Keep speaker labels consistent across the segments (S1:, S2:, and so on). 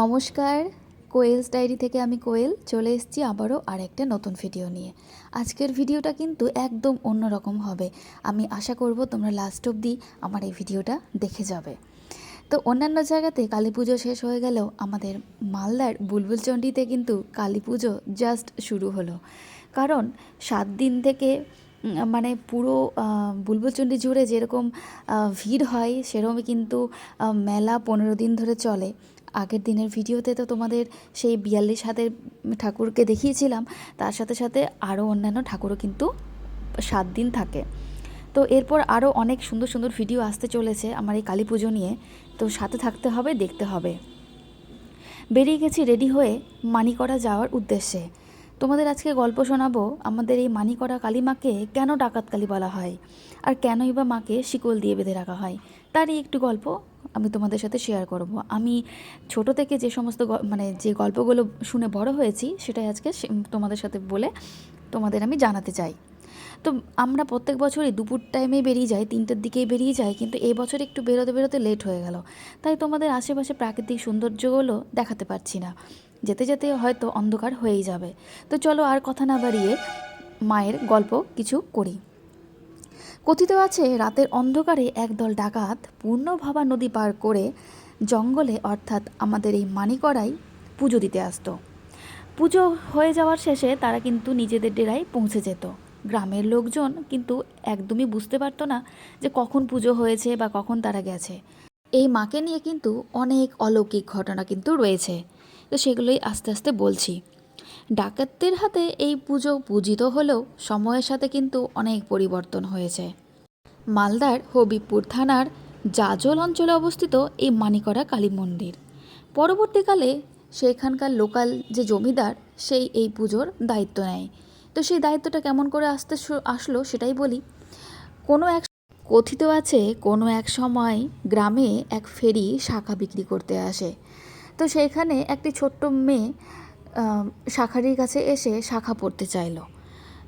S1: নমস্কার, কোয়েলস ডায়েরি থেকে আমি কোয়েল, চলে এসেছি আবারও আরেকটা নতুন ভিডিও নিয়ে। আজকের ভিডিওটা কিন্তু একদম অন্যরকম হবে। আমি আশা করব তোমরা লাস্ট অবধি আমার এই ভিডিওটা দেখে যাবে। তো অন্যান্য জায়গাতে কালী পুজো শেষ হয়ে গেলেও আমাদের মালদার বুলবুলচণ্ডীতে কিন্তু কালী পুজো জাস্ট শুরু হলো। কারণ সাত দিন থেকে মানে পুরো বুলবুলচণ্ডী জুড়ে যেরকম ভিড় হয় সেরকমই কিন্তু মেলা পনেরো দিন ধরে চলে। আগের দিনের ভিডিওতে তো তোমাদের সেই বিয়াল্লিশ হাতের ঠাকুরকে দেখিয়েছিলাম, তার সাথে সাথে আরও অন্যান্য ঠাকুরও কিন্তু সাত দিন থাকে। তো এরপর আরও অনেক সুন্দর সুন্দর ভিডিও আসতে চলেছে আমার এই কালী পুজো নিয়ে, তো সাথে থাকতে হবে, দেখতে হবে। বেরিয়ে গেছি রেডি হয়ে মানিকড়া যাওয়ার উদ্দেশ্যে। তোমাদের আজকে গল্প শোনাবো, আমাদের এই মানিকড়া কালীমাকে কেন ডাকাত কালী বলা হয়? আর কেনই বা মাকে শিকল দিয়ে বেঁধে রাখা হয়? তারই একটু গল্প আমি তোমাদের সাথে শেয়ার করব। আমি ছোট থেকে যে সমস্ত মানে যে গল্পগুলো শুনে বড় হয়েছি, সেটাই আজকে তোমাদের সাথে বলে তোমাদের আমি জানাতে চাই। তো আমরা প্রত্যেক বছরই দুপুর টাইমে বেরিয়ে যাই, তিনটের দিকেই বেরিয়ে যাই, কিন্তু এই বছর একটু বেরোতে বেরোতে লেট হয়ে গেল। তাই তোমাদের আশেপাশে প্রাকৃতিক সৌন্দর্যগুলো দেখাতে পারছি না। যেতে যেতে হয়তো অন্ধকার হয়েই যাবে। তো চলো আর কথা না বাড়িয়ে মায়ের গল্প কিছু করি। কথিত আছে, রাতের অন্ধকারে একদল ডাকাত পূর্ণভাবা নদী পার করে জঙ্গলে, অর্থাৎ আমাদের এই মানিকড়াই পুজো দিতে আসতো। পুজো হয়ে যাওয়ার শেষে তারা কিন্তু নিজেদের ডেরায় পৌঁছে যেত। গ্রামের লোকজন কিন্তু একদমই বুঝতে পারতো না যে কখন পুজো হয়েছে বা কখন তারা গেছে। এই মাকে নিয়ে কিন্তু অনেক অলৌকিক ঘটনা কিন্তু রয়েছে। তো সেগুলোই আস্তে আস্তে বলছি। ডাকাতদের হাতে এই পুজো পূজিত হলেও সময়ের সাথে কিন্তু অনেক পরিবর্তন হয়েছে। মালদার হবিবপুর থানার জাজল অঞ্চলে অবস্থিত এই মানিকড়া কালী মন্দির। পরবর্তীকালে সেখানকার লোকাল যে জমিদার, সেই এই পুজোর দায়িত্ব নেয়। তো সেই দায়িত্বটা কেমন করে আসতে আসলো সেটাই বলি। কোনো এক কথিত আছে, কোনো এক সময় গ্রামে এক ফেরি শাখা বিক্রি করতে আসে। তো সেইখানে একটি ছোট্ট মেয়ে শাখারির কাছে এসে শাখা পড়তে চাইলো।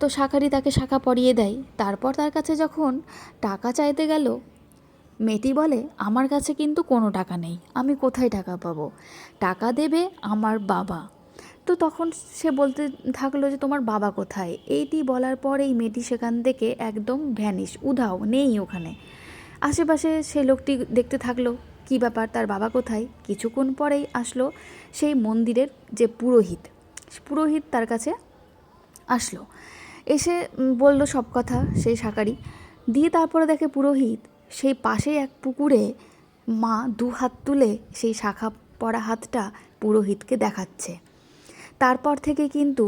S1: তো শাখারি তাকে শাখা পরিয়ে দেয়। তারপর তার কাছে যখন টাকা চাইতে গেল, মেয়েটি বলে, আমার কাছে কিন্তু কোনো টাকা নেই, আমি কোথায় টাকা পাবো? টাকা দেবে আমার বাবা। তো তখন সে বলতে থাকল যে, তোমার বাবা কোথায়? এইটি বলার পর এই মেয়েটি সেখান থেকে একদম ভ্যানিশ, উধাও, নেই ওখানে। আশেপাশে সে লোকটি দেখতে থাকল। কি ব্যাপার, তার বাবা কোথায়? কিছুক্ষণ পরেই আসলো সেই মন্দিরের যে পুরোহিত। পুরোহিত তার কাছে আসলো। এসে বলল সব কথা সেই শাকারি। দিয়ে তারপরে দেখে পুরোহিত সেই পাশেই এক পুকুরে মা দু হাত তুলে সেই শাখা পরা হাতটা পুরোহিতকে দেখাচ্ছে। তারপর থেকে কিন্তু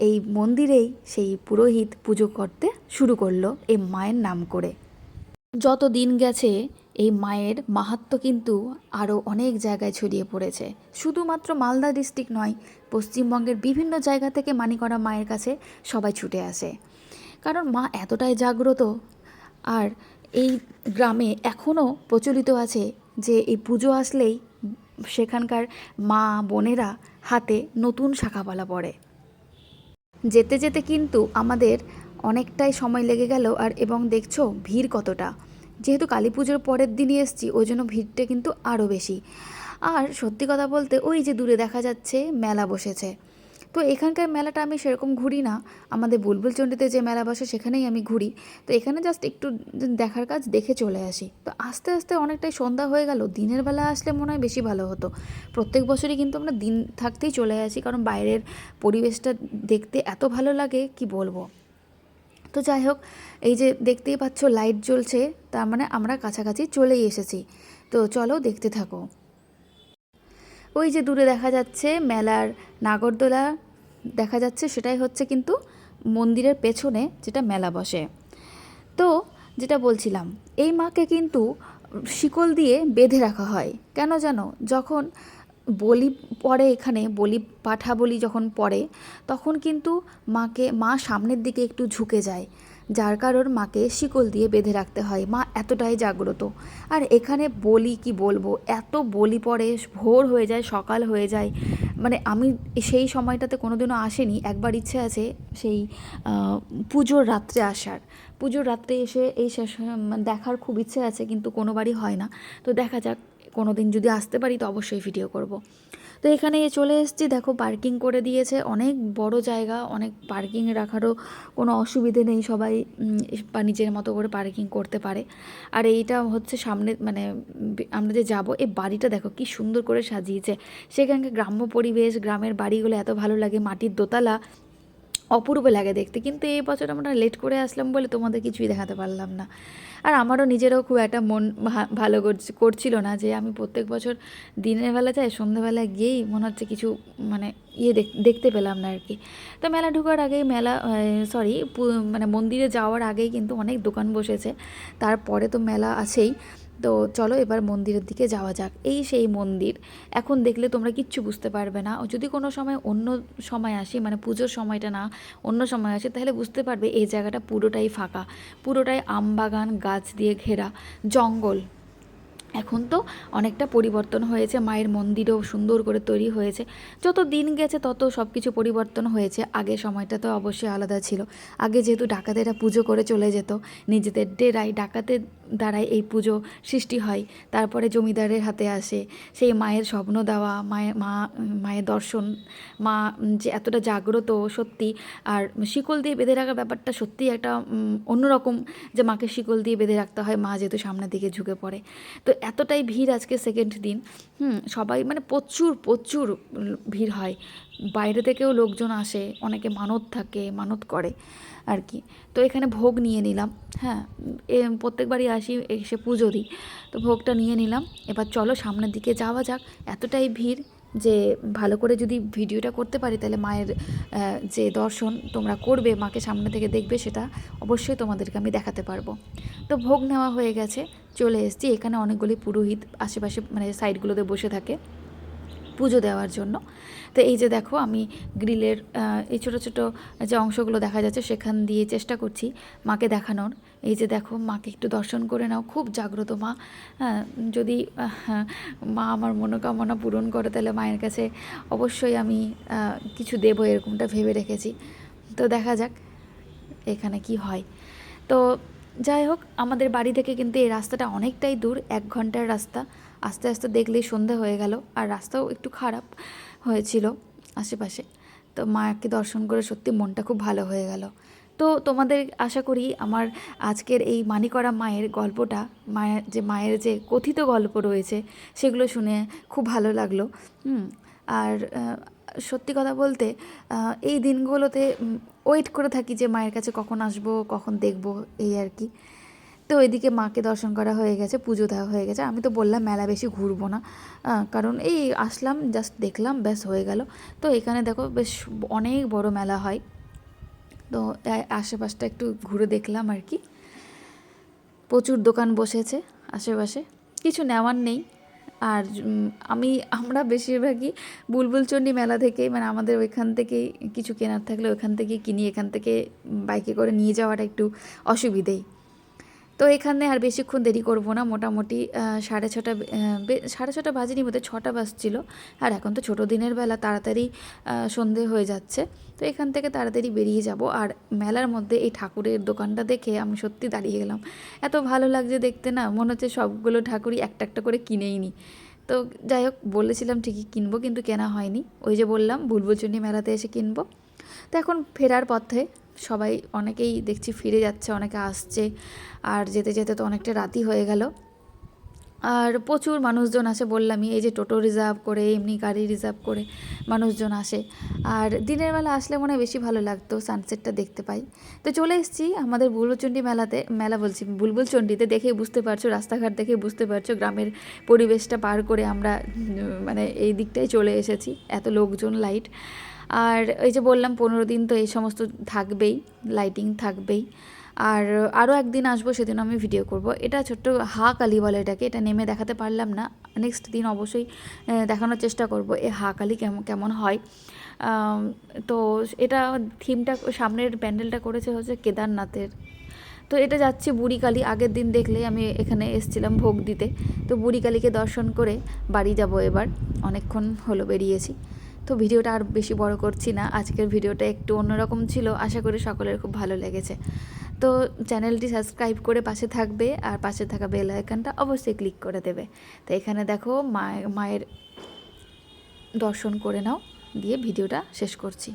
S1: এই মন্দিরেই সেই পুরোহিত পুজো করতে শুরু করল এই মায়ের নাম করে। যত দিন গেছে, এই মায়ের মাহাত্ম্য কিন্তু আরও অনেক জায়গায় ছড়িয়ে পড়েছে। শুধুমাত্র মালদা ডিস্ট্রিক্ট নয়, পশ্চিমবঙ্গের বিভিন্ন জায়গা থেকে মানিকড়া মায়ের কাছে সবাই ছুটে আসে। কারণ মা এতটাই জাগ্রত, আর এই গ্রামে এখনও প্রচলিত আছে যে এই পুজো আসলেই সেখানকার মা বোনেরা হাতে নতুন শাখাপালা পড়ে যেতে যেতে কিন্তু আমাদের অনেকটাই সময় লেগে গেল আর এবং দেখছ ভিড় কতটা। যেহেতু কালী পুজোর পরের দিনই এসছি, ওই জন্য ভিড়টা কিন্তু আরও বেশি। আর সত্যি কথা বলতে ওই যে দূরে দেখা যাচ্ছে মেলা বসেছে। তো এখানকার মেলাটা আমি সেরকম ঘুরি না। আমাদের বুলবুলচণ্ডীতে যে মেলা বসে সেখানেই আমি ঘুরি। তো এখানে জাস্ট একটু দেখার কাজ দেখে চলে আসি। তো আস্তে আস্তে অনেকটাই সন্ধ্যা হয়ে গেল, দিনের বেলা আসলে মনে হয় বেশি ভালো হতো। প্রত্যেক বছরই কিন্তু আমরা দিন থাকতেই চলে আসি, কারণ বাইরের পরিবেশটা দেখতে এত ভালো লাগে, কি বলব? তো যাই হোক, এই যে দেখতেই পাচ্ছ লাইট জ্বলছে, তার মানে আমরা কাছাকাছি চলেই এসেছি। তো চলো দেখতে থাকো। ওই যে দূরে দেখা যাচ্ছে মেলার নাগরদোলা, দেখা যাচ্ছে সেটাই হচ্ছে কিন্তু মন্দিরের পেছনে যেটা মেলা বসে। তো যেটা বলছিলাম, এই মাকে কিন্তু শিকল দিয়ে বেঁধে রাখা হয়। কেন জানো? যখন বলি পড়ে এখানে, বলি পাঠা বলি যখন পড়ে, তখন কিন্তু মাকে, মা সামনের দিকে একটু ঝুঁকে যায়। যার কারণ মাকে শিকল দিয়ে বেঁধে রাখতে হয়। মা এতটাই জাগ্রত। আর এখানে বলি কি বলব? এত বলি পড়ে, ভোর হয়ে যায়, সকাল হয়ে যায়। মানে আমি সেই সময়টাতে কোনোদিনও আসেনি। একবার ইচ্ছে আছে সেই পুজোর রাত্রে আসার। পুজোর রাত্রে এসে এই দেখার খুব ইচ্ছে আছে, কিন্তু কোনোবারই হয় না। তো দেখা যাক কোনো দিন যদি আসতে পারি, তো অবশ্যই ভিডিও করব। তো এখানে চলে এসেছি, দেখো পার্কিং করে দিয়েছে। অনেক বড় জায়গা, অনেক পার্কিং রাখারও কোনো অসুবিধে নেই। সবাই বা নিজের মতো করে পার্কিং করতে পারে। আর এইটা হচ্ছে সামনে মানে আমরা যে যাব এই বাড়িটা দেখো কি সুন্দর করে সাজিয়েছে। সেখানকার গ্রাম্য পরিবেশ, গ্রামের বাড়িগুলো এত ভালো লাগে, মাটির দোতলা। অপূর্ব লাগে দেখতে। কিন্তু এই বছর আমরা লেট করে আসলাম বলে তোমাদের কিছুই দেখাতে পারলাম না। আর আমারও নিজেরও খুব একটা মন ভালো করছি- করছিল না যে আমি প্রত্যেক বছর দিনের বেলা যাই, সন্ধ্যেবেলায় গিয়েই মনে হচ্ছে কিছু মানে ইয়ে দেখ- দেখতে পেলাম না আর কি। তো মেলা ঢোকার আগেই মেলা সরি মানে মন্দিরে যাওয়ার আগেই কিন্তু অনেক দোকান বসেছে। তারপরে তো মেলা আছেই। তো চলো এবার মন্দিরের দিকে যাওয়া যাক। এই সেই মন্দির। এখন দেখলে তোমরা কিচ্ছু বুঝতে পারবে না। যদি কোনো সময় অন্য সময় আসি মানে পুজোর সময়টা না, অন্য সময় আসে, তাহলে বুঝতে পারবে এই জায়গাটা পুরোটাই ফাঁকা। পুরোটাই আমবাগান, গাছ দিয়ে ঘেরা, জঙ্গল। এখন তো অনেকটা পরিবর্তন হয়েছে, মায়ের মন্দিরও সুন্দর করে তৈরি হয়েছে। যত দিন গেছে তত সব কিছু পরিবর্তন হয়েছে, আগে সময়টা তো অবশ্যই আলাদা ছিল। আগে যেহেতু ডাকাতেরা পুজো করে চলে যেত, নিজেদের ডেরায় ডাকাতের দ্বারাই এই পুজো সৃষ্টি হয়। তারপরে জমিদারের হাতে আসে। সেই মায়ের স্বপ্ন দেওয়া, মায়ের মা, মায়ের দর্শন, মা যে এতটা জাগ্রত সত্যি, আর শিকল দিয়ে বেঁধে রাখার ব্যাপারটা সত্যি একটা অন্যরকম যে মাকে শিকল দিয়ে বেঁধে রাখতে হয়, মা যেহেতু সামনের দিকে ঝুঁকে পড়ে। তো এতটাই ভিড় আজকে সেকেন্ড দিন। হুম, সবাই মানে প্রচুর প্রচুর ভিড় হয়। বাইরে থেকেও লোকজন আসে, অনেকে মানত থাকে, মানত করে আর কি। তো এখানে ভোগ নিয়ে নিলাম। হ্যাঁ প্রত্যেকবারই আসি, এসে পুজো দিই। তো ভোগটা নিয়ে নিলাম। এবার চলো সামনের দিকে যাওয়া যাক। এতটাই ভিড় যে ভালো করে যদি ভিডিওটা করতে পারি, তাহলে মায়ের যে দর্শন তোমরা করবে, মাকে সামনে থেকে দেখবে, সেটা অবশ্যই তোমাদেরকে আমি দেখাতে পারব। তো ভোগ নেওয়া হয়ে গেছে। চলে এসেছি। এখানে অনেকগুলি পুরোহিত আশেপাশে মানে সাইডগুলোতে বসে থাকে পুজো দেওয়ার জন্য। তো এই যে দেখো, আমি গ্রিলের এই ছোটো ছোটো যে অংশগুলো দেখা যাচ্ছে, সেখান দিয়ে চেষ্টা করছি মাকে দেখানোর। এই যে দেখো মাকে একটু দর্শন করে নাও খুব জাগ্রত মা। হ্যাঁ, যদি আহ, মা আমার মনোকামনা পূরণ করে তাহলে মায়ের কাছে অবশ্যই আমি কিছু দেবো এরকমটা ভেবে রেখেছি। তো দেখা যাক এখানে কি হয়। তো যাই হোক আমাদের বাড়ি থেকে কিন্তু এই রাস্তাটা অনেকটাই দূর এক ঘণ্টার রাস্তা। আস্তে আস্তে দেখলেই সন্ধে হয়ে গেল আর রাস্তাও একটু খারাপ হয়েছিল আশেপাশে। তো মাকে দর্শন করে সত্যি মনটা খুব ভালো হয়ে গেল। তো তোমাদের আশা করি আমার আজকের এই মানিকরা মায়ের গল্পটা, মায়ের যে মায়ের যে কথিত গল্প রয়েছে, সেগুলো শুনে খুব ভালো লাগল। আর সত্যি কথা বলতে এই দিনগুলোতে ওয়েট করে থাকি যে মায়ের কাছে কখন আসব, কখন দেখব, এই আর কি। তো এদিকে মাকে দর্শন করা হয়ে গেছে, পুজো দেওয়া হয়ে গেছে। আমি তো বললাম মেলা বেশি ঘুরবো না কারণ এই আসলাম জাস্ট দেখলাম, ব্যাস হয়ে গেল। তো এখানে দেখো বেশ অনেক বড় মেলা হয়। তো আশেপাশটা একটু ঘুরে দেখলাম আর কি। প্রচুর দোকান বসেছে আশেপাশে। কিছু নেওয়ার নেই। আর আমি, আমরা বেশিরভাগই বুলবুলচণ্ডী মেলা থেকে মানে আমাদের ওইখান থেকেই কিছু কেনার থাকলে ওইখান থেকে কিনি, এখান থেকে বাইকে করে নিয়ে যাওয়াটা একটু অসুবিধেই। তো এখানে আর বেশিক্ষণ দেরি করব না। মোটামুটি সাড়ে ছটা সাড়ে ছটা বাজেনি বোধহয়, ছটা বাজছিল। আর এখন তো ছোটো দিনের বেলা, তাড়াতাড়ি সন্ধে হয়ে যাচ্ছে। তো এখান থেকে তাড়াতাড়ি বেরিয়ে যাব। আর মেলার মধ্যে এই ঠাকুরের দোকানটা দেখে আমি সত্যি দাঁড়িয়ে গেলাম। এত ভালো লাগছে দেখতে না, মনে হচ্ছে সবগুলো ঠাকুরই একটা একটা করে কিনেই নি তো যাই হোক, বলেছিলাম ঠিকই কিনবো, কিন্তু কেনা হয়নি। ওই যে বললাম বুলবুচন্ডী মেলাতে এসে কিনবো। তো এখন ফেরার পথে সবাই অনেকেই দেখছি ফিরে যাচ্ছে, অনেকে আসছে। আর যেতে যেতে তো অনেকটা রাতি হয়ে গেল। আর প্রচুর মানুষজন আসে বললামই, এই যে টোটো রিজার্ভ করে, এমনি গাড়ি রিজার্ভ করে মানুষজন আসে। আর দিনের বেলা আসলে মনে হয় বেশি ভালো লাগতো সানসেটটা দেখতে পাই। তো চলে এসেছি আমাদের বুলবুলচণ্ডী মেলাতে, মেলা বলছি, বুলবুলচণ্ডীতে দেখেই বুঝতে পারছ, রাস্তাঘাট দেখে বুঝতে পারছ, গ্রামের পরিবেশটা পার করে আমরা মানে এই দিকটাই চলে এসেছি, এত লোকজন লাইট আর এই যে বললাম পনেরো দিন তো এই সমস্ত থাকবেই লাইটিং থাকবেই। আর আরও একদিন আসব সেদিন আমি ভিডিও করব। এটা ছোট্ট হা কালি বলে এটাকে, এটা নেমে দেখাতে পারলাম না। নেক্সট দিন অবশ্যই দেখানোর চেষ্টা করব এ হা কালি কেমন কেমন হয়। তো এটা থিমটা সামনের প্যান্ডেলটা করেছে হচ্ছে কেদারনাথের। তো এটা যাচ্ছে বুড়িকালী আগের দিন দেখলে আমি এখানে এসেছিলাম ভোগ দিতে। তো বুড়িকালীকে দর্শন করে বাড়ি যাব এবার, অনেকক্ষণ হলো বেরিয়েছি। তো ভিডিওটা আর বেশি বড় করছি না। আজকের ভিডিওটা একটু অন্যরকম ছিল। আশা করি সকলের খুব ভালো লেগেছে। তো চ্যানেলটি সাবস্ক্রাইব করে পাশে থাকবে আর পাশে থাকা বেল আইকনটা অবশ্যই ক্লিক করে দেবে। তো এখানে দেখো মায়ের মায়ের দর্শন করে নাও। দিয়ে ভিডিওটা শেষ করছি।